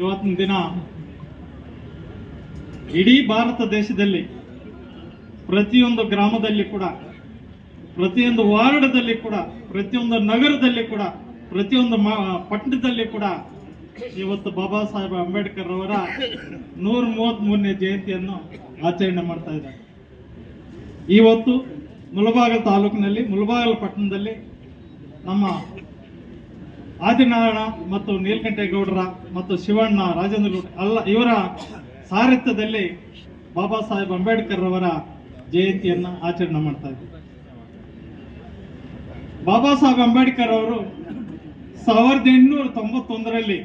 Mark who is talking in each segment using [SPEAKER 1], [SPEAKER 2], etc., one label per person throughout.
[SPEAKER 1] ಇವತ್ತಿನ ದಿನ ಇಡೀ ಭಾರತ ದೇಶದಲ್ಲಿ ಪ್ರತಿಯೊಂದು ಗ್ರಾಮದಲ್ಲಿ ಕೂಡ, ಪ್ರತಿಯೊಂದು ವಾರ್ಡದಲ್ಲಿ ಕೂಡ, ಪ್ರತಿಯೊಂದು ನಗರದಲ್ಲಿ ಕೂಡ, ಪ್ರತಿಯೊಂದು ಪಟ್ಟಣದಲ್ಲಿ ಕೂಡ ಇವತ್ತು ಬಾಬಾ ಸಾಹೇಬ್ ಅಂಬೇಡ್ಕರ್ ಅವರ ನೂರ ಮೂವತ್ತ್ ಮೂರನೇ ಜಯಂತಿಯನ್ನು ಆಚರಣೆ ಮಾಡ್ತಾ ಇದ್ದಾರೆ. ಇವತ್ತು ಮುಳಬಾಗಲ್ ತಾಲೂಕಿನಲ್ಲಿ, ಮುಳಬಾಗಲ್ ಪಟ್ಟಣದಲ್ಲಿ ನಮ್ಮ ಆದಿನಾರಾಯಣ ಮತ್ತು ನೀಲಕಂಠೇಗೌಡರ ಮತ್ತು ಶಿವಣ್ಣ, ರಾಜೇಂದ್ರ ಗೌಡ ಅಲ್ಲ ಇವರ ಸಾರಥ್ಯದಲ್ಲಿ ಬಾಬಾ ಸಾಹೇಬ್ ಅಂಬೇಡ್ಕರ್ ಅವರ ಜಯಂತಿಯನ್ನು ಆಚರಣೆ ಮಾಡ್ತಾ ಇದ್ದೀವಿ ಬಾಬಾ ಸಾಹೇಬ್ ಅಂಬೇಡ್ಕರ್ ಅವರು ಸಾವಿರದ ಎಂಟುನೂರ ತೊಂಬತ್ತೊಂದರಲ್ಲಿ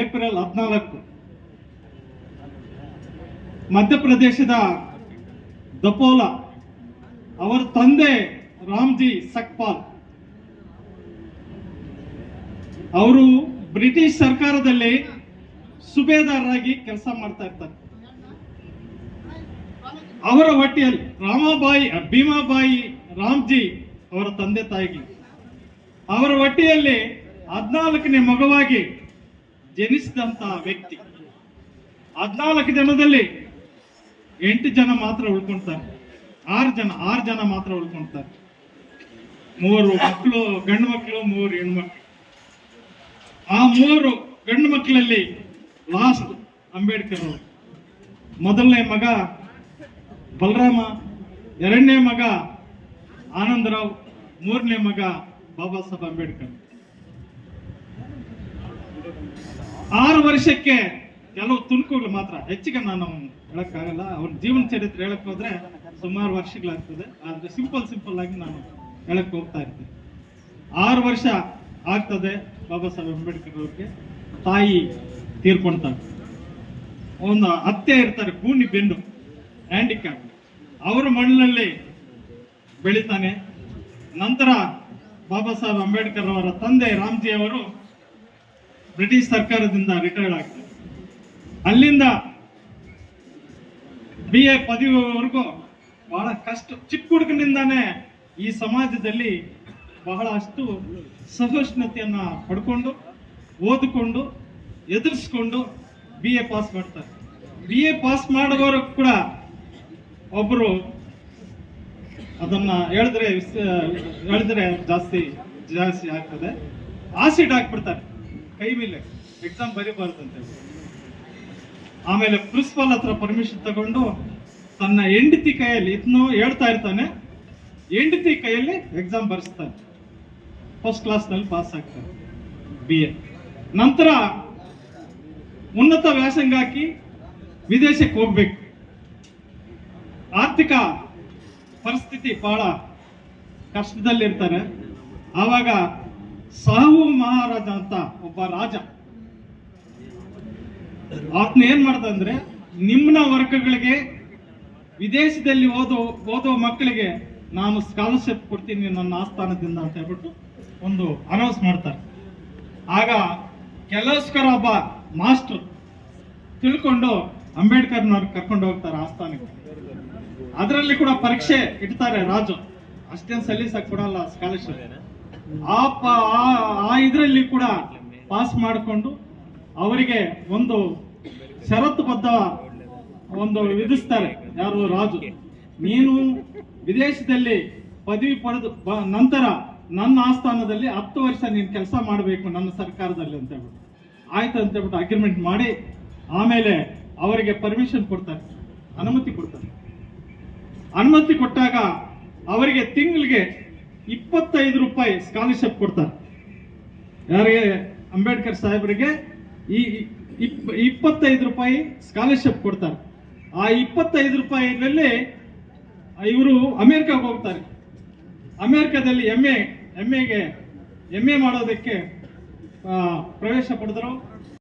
[SPEAKER 1] ಏಪ್ರಿಲ್ ಹದಿನಾಲ್ಕು ಮಧ್ಯಪ್ರದೇಶದ ದಪೋಲಾ, ಅವರ ತಂದೆ ರಾಮ್ಜಿ ಸಕ್ಪಾಲ್ ಅವರು ಬ್ರಿಟಿಷ್ ಸರ್ಕಾರದಲ್ಲಿ ಸುಬೇದಾರರಾಗಿ ಕೆಲಸ ಮಾಡ್ತಾ ಇರ್ತಾರೆ. ಅವರ ಹೊಟ್ಟೆಯಲ್ಲಿ ರಾಮಾಬಾಯಿ, ಭೀಮಾಬಾಯಿ, ರಾಮ್ಜಿ ಅವರ ತಂದೆ ತಾಯಿಗೆ ಅವರ ಹೊಟ್ಟೆಯಲ್ಲಿ ಹದಿನಾಲ್ಕನೇ ಮಗವಾಗಿ ಜನಿಸಿದಂತಹ ವ್ಯಕ್ತಿ. ಹದಿನಾಲ್ಕು ಜನದಲ್ಲಿ ಎಂಟು ಜನ ಮಾತ್ರ ಉಳ್ಕೊಂತಾರೆ. ಆರು ಜನ ಆರು ಜನ ಮಾತ್ರ ಉಳ್ಕೊಂತಾರೆ. ಮೂವರು ಮಕ್ಕಳು, ಗಂಡು ಮಕ್ಕಳು, ಮೂವರು ಹೆಣ್ಮಕ್ಳು ಆ ಮೂವರು ಗಂಡು ಮಕ್ಕಳಲ್ಲಿ ಲಾಸ್ಟ್ ಅಂಬೇಡ್ಕರ್ ಮೊದಲನೇ ಮಗ ಬಲರಾಮ, ಎರಡನೇ ಮಗ ಆನಂದರಾವ್, ಮೂರನೇ ಮಗ ಬಾಬಾ ಸಾಹೇಬ್ ಅಂಬೇಡ್ಕರ್. ಆರು ವರ್ಷಕ್ಕೆ ಕೆಲವು ತುಣುಕುಗಳು ಮಾತ್ರ. ಹೆಚ್ಚಿಗೆ ನಾನು ಹೇಳಕ್ಕಾಗಲ್ಲ. ಅವ್ರ ಜೀವನ ಚರಿತ್ರೆ ಹೇಳಕ್ ಹೋದ್ರೆ ಸುಮಾರು ವರ್ಷಗಳಾಗ್ತದೆ. ಆದ್ರೆ ಸಿಂಪಲ್ ಸಿಂಪಲ್ ಆಗಿ ನಾನು ಹೇಳಕ್ ಹೋಗ್ತಾ ಇರ್ತೀನಿ. ಆರು ವರ್ಷ ಆಗ್ತದೆ ಬಾಬಾ ಸಾಹೇಬ್ ಅಂಬೇಡ್ಕರ್ ಅವ್ರಿಗೆ. ತಾಯಿ ತೀರ್ಕೊಳ್ತಾರೆ ಒಂದು ಅತ್ತೆ ಇರ್ತಾರೆ ಕೂನಿ ಬೆನ್ನು ಹ್ಯಾಂಡಿಕ್ಯಾಪ್ ಅವರ ಮಣ್ಣಿನಲ್ಲಿ ಬೆಳಿತಾನೆ. ನಂತರ ಬಾಬಾ ಸಾಹೇಬ್ ಅಂಬೇಡ್ಕರ್ ಅವರ ತಂದೆ ರಾಮ್ಜಿ ಅವರು ಬ್ರಿಟಿಷ್ ಸರ್ಕಾರದಿಂದ ರಿಟೈರ್ಡ್ ಆಗ್ತಾರೆ. ಅಲ್ಲಿಂದ ಬಿ ಎ ಪದವಿವರೆಗೂ ಬಹಳ ಕಷ್ಟ, ಚಿಕ್ಕ ಹುಡುಗನಿಂದಾನೆ ಈ ಸಮಾಜದಲ್ಲಿ ಬಹಳಷ್ಟು ಸಹಿಷ್ಣುತೆಯನ್ನ ಪಡ್ಕೊಂಡು, ಓದಿಕೊಂಡು, ಎದುರಿಸ್ಕೊಂಡು ಬಿ ಎ ಪಾಸ್ ಮಾಡ್ತಾರೆ. ಬಿ ಎ ಪಾಸ್ ಮಾಡುವವರು ಕೂಡ ಒಬ್ಬರು ಅದನ್ನ ಹೇಳಿದ್ರೆ ಹೇಳಿದ್ರೆ ಜಾಸ್ತಿ ಜಾಸ್ತಿ ಆಗ್ತದೆ. ಆಸಿಡ್ ಹಾಕ್ಬಿಡ್ತಾರೆ. ಕೈ ಮೇಲೆ ಎಕ್ಸಾಮ್ ಬರೀಬಾರ್ದಂತೆ ಆಮೇಲೆ ಪ್ರಿನ್ಸಿಪಾಲ್ ಹತ್ರ ಪರ್ಮಿಷನ್ ತಗೊಂಡು ತನ್ನ ಹೆಂಡತಿ ಕೈಯಲ್ಲಿ ಇದನ್ನು ಹೇಳ್ತಾ ಇರ್ತಾನೆ, ಹೆಂಡತಿ ಕೈಯಲ್ಲಿ ಎಕ್ಸಾಮ್ ಬರೆಸ್ತಾನೆ. ಫಸ್ಟ್ ಕ್ಲಾಸ್ನಲ್ಲಿ ಪಾಸ್ ಆಗ್ತಾರೆ ಬಿ ಎ ನಂತರ ಉನ್ನತ ವ್ಯಾಸಂಗ ಹಾಕಿ ವಿದೇಶಕ್ಕೆ ಹೋಗ್ಬೇಕು. ಆರ್ಥಿಕ ಪರಿಸ್ಥಿತಿ ಬಹಳ ಕಷ್ಟದಲ್ಲಿರ್ತಾರೆ. ಆವಾಗ ಸಾಹು ಮಹಾರಾಜ ಅಂತ ಒಬ್ಬ ರಾಜ, ಆತನ ಏನ್ ಮಾಡ್ದಂದ್ರೆ ನಿಮ್ಮ ವರ್ಗಗಳಿಗೆ ವಿದೇಶದಲ್ಲಿ ಓದೋ ಓದೋ ಮಕ್ಕಳಿಗೆ ನಾನು ಸ್ಕಾಲರ್ಶಿಪ್ ಕೊಡ್ತೀನಿ ನನ್ನ ಆಸ್ಥಾನದಿಂದ ಅಂತ ಹೇಳ್ಬಿಟ್ಟು ಒಂದು ಅನೌನ್ಸ್ ಮಾಡ್ತಾರೆ. ಆಗ ಕೆಲಸ್ಕರ ಒಬ್ಬ ಮಾಸ್ಟರ್ ತಿಳ್ಕೊಂಡು ಅಂಬೇಡ್ಕರ್ನವ್ರು ಕರ್ಕೊಂಡು ಹೋಗ್ತಾರೆ ಆಸ್ಥಾನಕ್ಕೆ. ಅದರಲ್ಲಿ ಕೂಡ ಪರೀಕ್ಷೆ ಇಡ್ತಾರೆ ರಾಜು. ಅಷ್ಟೇನ್ ಸಲೀಸಾಗಿ ಕೊಡಲ್ಲ ಸ್ಕಾಲರ್ಶಿಪ್ ಆ ಆ- ಇದರಲ್ಲಿ ಕೂಡ ಪಾಸ್ ಮಾಡಿಕೊಂಡು ಅವರಿಗೆ ಒಂದು ಷರತ್ತುಬದ್ಧ ಒಂದು ವಿಧಿಸ್ತಾರೆ. ಯಾರು ರಾಜು? ನೀನು ವಿದೇಶದಲ್ಲಿ ಪದವಿ ಪಡೆದು ನಂತರ ನನ್ನ ಆಸ್ಥಾನದಲ್ಲಿ ಹತ್ತು ವರ್ಷ ನೀನು ಕೆಲಸ ಮಾಡಬೇಕು ನನ್ನ ಸರ್ಕಾರದಲ್ಲಿ ಅಂತ ಹೇಳ್ಬಿಟ್ಟು. ಆಯ್ತು ಅಂತ ಹೇಳ್ಬಿಟ್ಟು ಅಗ್ರಿಮೆಂಟ್ ಮಾಡಿ, ಆಮೇಲೆ ಅವರಿಗೆ ಪರ್ಮಿಷನ್ ಕೊಡ್ತಾರೆ, ಅನುಮತಿ ಕೊಡ್ತಾರೆ. ಅನುಮತಿ ಕೊಟ್ಟಾಗ ಅವರಿಗೆ ತಿಂಗಳಿಗೆ ಇಪ್ಪತ್ತೈದು ರೂಪಾಯಿ ಸ್ಕಾಲರ್ಶಿಪ್ ಕೊಡ್ತಾರೆ. ಯಾರಿಗೆ? ಅಂಬೇಡ್ಕರ್ ಸಾಹೇಬರಿಗೆ ಈ ಇಪ್- ಇಪ್ಪತ್ತೈದು ರೂಪಾಯಿ ಸ್ಕಾಲರ್ಶಿಪ್ ಕೊಡ್ತಾರೆ. ಆ ಇಪ್ಪತ್ತೈದು ರೂಪಾಯಿನಲ್ಲಿ ಇವರು ಅಮೇರಿಕಾಗೆ ಹೋಗ್ತಾರೆ. ಅಮೇರಿಕಾದಲ್ಲಿ ಎಂ ಎ ಎಂ ಎಮ್ಮೆ ಮಾಡೋದಕ್ಕೆ ಪ್ರವೇಶ ಪಡೆದರು.